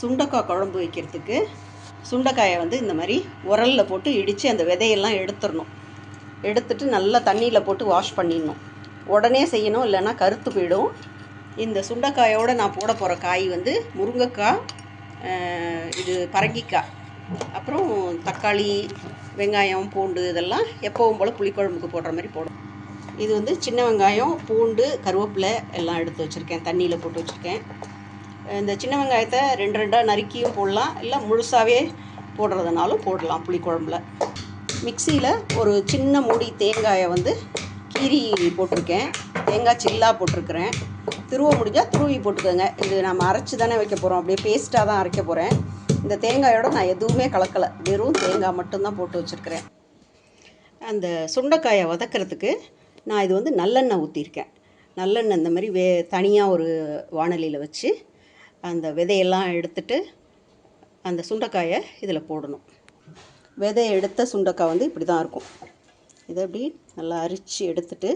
சுண்டக்காய் குழம்பு வைக்கிறதுக்கு சுண்டைக்காயை வந்து இந்த மாதிரி உரலில் போட்டு இடித்து அந்த விதையெல்லாம் எடுத்துடணும். எடுத்துட்டு நல்லா தண்ணியில் போட்டு வாஷ் பண்ணிடணும். உடனே செய்யணும் இல்லைன்னா கருத்து போயிடும். இந்த சுண்டைக்காயோடு நான் போட போகிற காய் வந்து முருங்கைக்காய் இது பரங்கிக்காய். அப்புறம் தக்காளி வெங்காயம் பூண்டு இதெல்லாம் எப்போவும் போல் புளிக்குழம்புக்கு போடுற மாதிரி போடும் இது வந்து சின்ன வெங்காயம் பூண்டு கருவேப்பிலை எல்லாம் எடுத்து வச்சுருக்கேன். தண்ணியில் போட்டு வச்சுருக்கேன். இந்த சின்ன வெங்காயத்தை ரெண்டு ரெண்டாக நறுக்கியும் போடலாம். இல்லை முழுசாகவே போடுறதுனாலும் போடலாம் புளிக்குழம்புல மிக்சியில் ஒரு சின்ன மூடி தேங்காயை வந்து கீரி போட்டிருக்கேன். தேங்காய் சில்லாக போட்டிருக்கிறேன். துருவ முடிஞ்சால் துருவி போட்டுக்கோங்க. இது நம்ம அரைச்சி தானே வைக்க போகிறோம் அப்படியே பேஸ்ட்டாக தான் அரைக்க போகிறேன் இந்த தேங்காயோட நான் எதுவுமே கலக்கலை. வெறும் தேங்காய் மட்டும்தான் போட்டு வச்சுருக்கிறேன். அந்த சுண்டைக்காயை வதக்கிறதுக்கு நான் இது வந்து நல்லெண்ணெய் ஊற்றிருக்கேன் நல்லெண்ணெய் இந்த மாதிரி வே தனியாக ஒரு வானலியில் வச்சு அந்த விதையெல்லாம் எடுத்துட்டு அந்த சுண்டைக்காயை இதில் போடணும். விதையை எடுத்த சுண்டைக்காய் வந்து இப்படி தான் இருக்கும். இதை அப்படி நல்லா அரிச்சு எடுத்துட்டு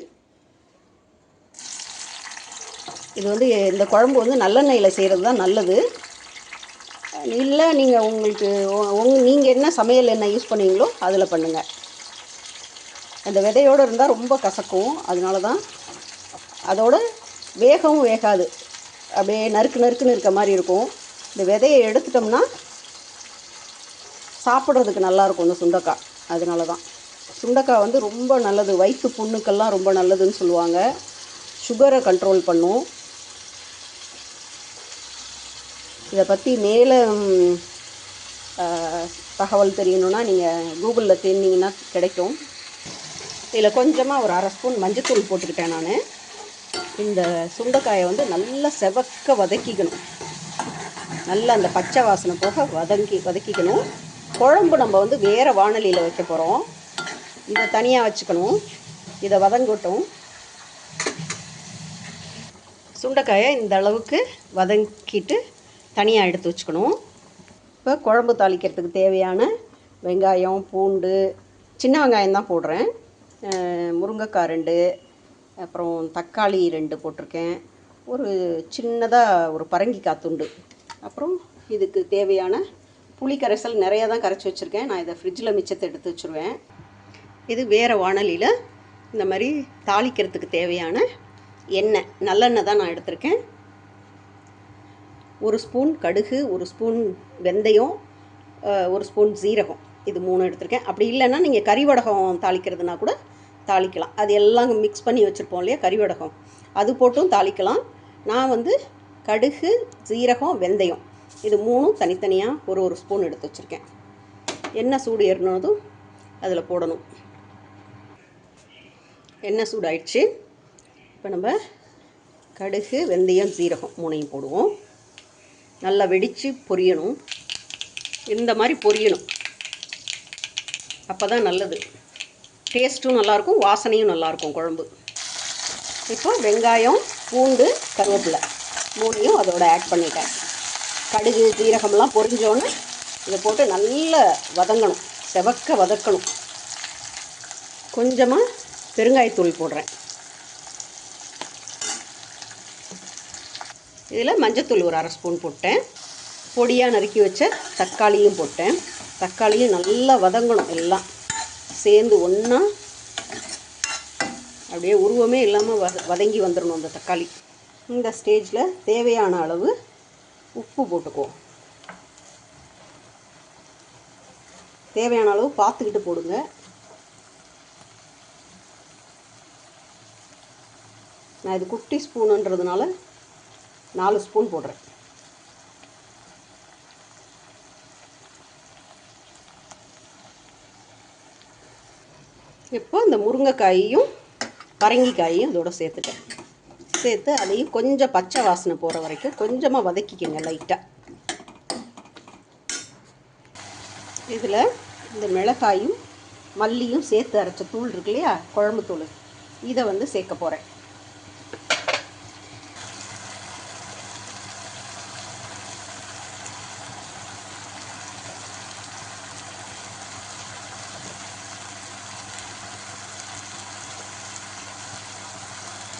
இது வந்து இந்த குழம்பு வந்து நல்லெண்ணெயில் செய்கிறது தான் நல்லது. இல்லை நீங்கள் உங்களுக்கு உங் நீங்கள் என்ன சமையல் எண்ணெய் யூஸ் பண்ணுவீங்களோ அதில் பண்ணுங்கள் அந்த விதையோடு இருந்தால் ரொம்ப கசக்கும். அதனால தான் அதோட வேகவும் வேகாது. அப்படியே நறுக்கு நறுக்குன்னு இருக்க மாதிரி இருக்கும். இந்த விதையை எடுத்துட்டோம்னா சாப்பிட்றதுக்கு நல்லாயிருக்கும் இந்த சுண்டைக்காய். அதனால தான் சுண்டக்காய் வந்து ரொம்ப நல்லது. வயிற்று புண்ணுக்கெல்லாம் ரொம்ப நல்லதுன்னு சொல்லுவாங்க. சுகரை கண்ட்ரோல் பண்ணும். இதை பற்றி மேலே தகவல் தெரியணும்னா நீங்கள் கூகுளில் தேடினீங்கன்னா கிடைக்கும். இதில் கொஞ்சமாக ஒரு அரை ஸ்பூன் மஞ்சத்தூள் போட்டுக்கிட்டேன் நான். இந்த சுண்டைக்காயை வந்து நல்லா செவக்க வதக்கிக்கணும். நல்லா அந்த பச்சை வாசனை போக வதங்கி வதக்கிக்கணும். குழம்பு நம்ம வந்து வேறு வானொலியில் வைக்க போகிறோம் இதை தனியாக வச்சுக்கணும். இதை வதங்கட்டும். சுண்டைக்காயை இந்த அளவுக்கு வதக்கிட்டு தனியாக எடுத்து வச்சுக்கணும். இப்போ குழம்பு தாளிக்கிறதுக்கு தேவையான வெங்காயம் பூண்டு சின்ன வெங்காயம் தான் போடுறேன். முருங்கைக்காய் ரெண்டு அப்புறம் தக்காளி ரெண்டு போட்டிருக்கேன். ஒரு சின்னதாக ஒரு பரங்கிக்காய் துண்டு. அப்புறம் இதுக்கு தேவையான புளி கரைசல் நிறையா தான் கரைச்சி வச்சுருக்கேன். நான் இதை ஃப்ரிட்ஜில் மிச்சத்தை எடுத்து வச்சுருவேன். இது வேறு வானலியில் இந்த மாதிரி தாளிக்கிறதுக்கு தேவையான எண்ணெய். நல்லெண்ணெய் தான் நான் எடுத்திருக்கேன். ஒரு ஸ்பூன் கடுகு ஒரு ஸ்பூன் வெந்தயம் ஒரு ஸ்பூன் சீரகம். இது மூணு எடுத்திருக்கேன். அப்படி இல்லைன்னா நீங்கள் கறிவடகம் தாளிக்கிறதுனா கூட தாளிக்கலாம். அது எல்லாம் மிக்ஸ் பண்ணி வச்சுருப்போம் இல்லையா? கறிவடகம் அது போட்டும் தாளிக்கலாம். நான் வந்து கடுகு சீரகம் வெந்தயம். இது மூணும் தனித்தனியாக ஒரு ஒரு ஸ்பூன் எடுத்து வச்சுருக்கேன். எண்ணெய் சூடு ஏறினதும் அதில் போடணும். எண்ணெய் சூடாயிடுச்சு. இப்போ நம்ம கடுகு வெந்தயம் சீரகம் மூணையும் போடுவோம். நல்லா வெடித்து பொரியணும். இந்த மாதிரி பொரியணும். அப்போ தான் நல்லது. டேஸ்ட்டும் நல்லாயிருக்கும் வாசனையும் நல்லாயிருக்கும் குழம்பு. இப்போ வெங்காயம் பூண்டு கருவேப்பிலை மூணையும் அதோட ஆட் பண்ணிட்டேன். கடுகு ஜீரகம்லாம் பொரிஞ்சோன்னு இதை போட்டு நல்லா வதங்கணும் செவக்க வதக்கணும். கொஞ்சமாக பெருங்காயத்தூள் போடுறேன். இதில் மஞ்சத்தூள் ஒரு அரை ஸ்பூன் போட்டேன். பொடியாக நறுக்கி வச்ச தக்காளியும் போட்டேன். தக்காளியும் நல்லா வதங்கணும் எல்லாம். சேர்ந்து ஒன்றா அப்படியே உருவமே இல்லாமல் வத வதங்கி வந்துடணும் அந்த தக்காளி. இந்த ஸ்டேஜில் தேவையான அளவு உப்பு போட்டுக்குவோம். தேவையான அளவு பார்த்துக்கிட்டு போடுங்க. நான் இது குட்டி ஸ்பூனுன்றதுனால நாலு ஸ்பூன் போடுறேன். இப்போ இந்த முருங்கைக்காயையும் பரங்கிக்காயும் இதோட சேர்த்துட்டேன். சேர்த்து அதையும் கொஞ்சம் பச்சை வாசனை போகிற வரைக்கும் கொஞ்சமாக வதக்கிக்கோங்க லைட்டாக இதில் இந்த மிளகாயும் மல்லியும் சேர்த்து அரைச்ச தூள் இருக்கு இல்லையா குழம்பு தூள் இதை வந்து சேர்க்க போகிறேன்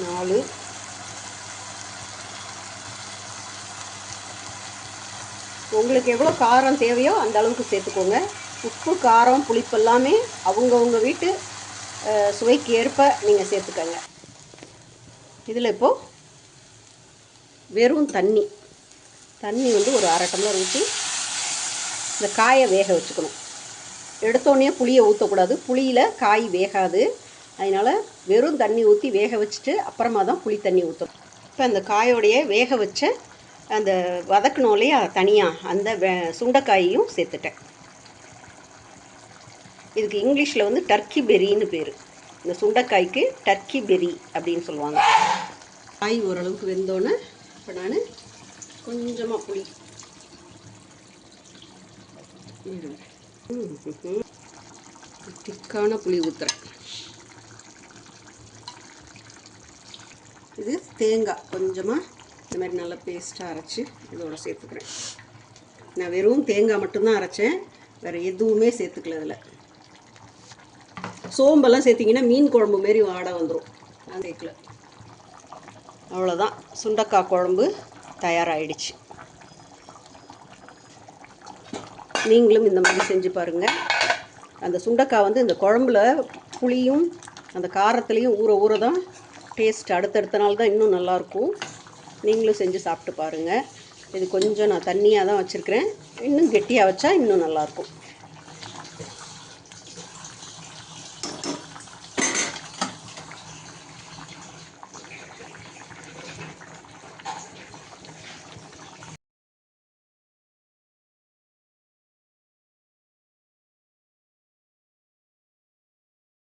நாலு. உங்களுக்கு எவ்வளோ காரம் தேவையோ அந்த அளவுக்கு சேர்த்துக்கோங்க. உப்பு காரம் புளிப்பு எல்லாமே அவங்கவுங்க வீட்டு சுவைக்கு ஏற்ப நீங்கள் சேர்த்துக்கோங்க. இதில் இப்போது வெறும் தண்ணி. தண்ணி வந்து ஒரு அரை டம்ளர் ஊற்றி இந்த காயை வேக வச்சுக்கணும். எடுத்தோடனே புளியை ஊற்றக்கூடாது புளியில் காய் வேகாது. அதனால் வெறும் தண்ணி ஊற்றி வேக வச்சுட்டு அப்புறமா தான் புளி தண்ணி ஊற்றணும் இப்போ அந்த காயோடைய வேக வச்ச அந்த வதக்கணும் இல்லையா தனியாக அந்த வே சுண்டைக்காயையும் சேர்த்துட்டேன். இதுக்கு இங்கிலீஷில் வந்து டர்க்கி பெரின்னு பேர். இந்த சுண்டைக்காய்க்கு டர்க்கி பெரி அப்படின்னு சொல்லுவாங்க. காய் ஓரளவுக்கு வெந்தோன்னே இப்போ நான் கொஞ்சமாக புளி. திக்கான புளி ஊற்றுறேன் இது தேங்காய் கொஞ்சமாக இந்த மாதிரி நல்லா பேஸ்ட்டாக அரைச்சி இதோட சேர்த்துக்கிறேன். நான் வெறும் தேங்காய் மட்டும்தான் அரைச்சேன். வேறு எதுவுமே சேர்த்துக்கல இதில். சோம்பெல்லாம் சேர்த்திங்கன்னா மீன் குழம்பு மாரி வாடை வந்துடும் நான் சேர்க்கல. அவ்வளோதான் சுண்டக்காய் குழம்பு தயாராகிடுச்சு நீங்களும் இந்த மாதிரி செஞ்சு பாருங்கள் அந்த சுண்டக்காய் வந்து இந்த குழம்புல புளியும் அந்த காரத்துலேயும் ஊற ஊற தான் டேஸ்ட் அடுத்தடுத்த நாள் தான் இன்னும் நல்லாயிருக்கும். நீங்களும் செஞ்சு சாப்பிட்டு பாருங்கள் இது கொஞ்சம் நான் தண்ணியாக தான் வச்சுருக்கிறேன். இன்னும் கெட்டியாக வச்சா இன்னும் நல்லாயிருக்கும்.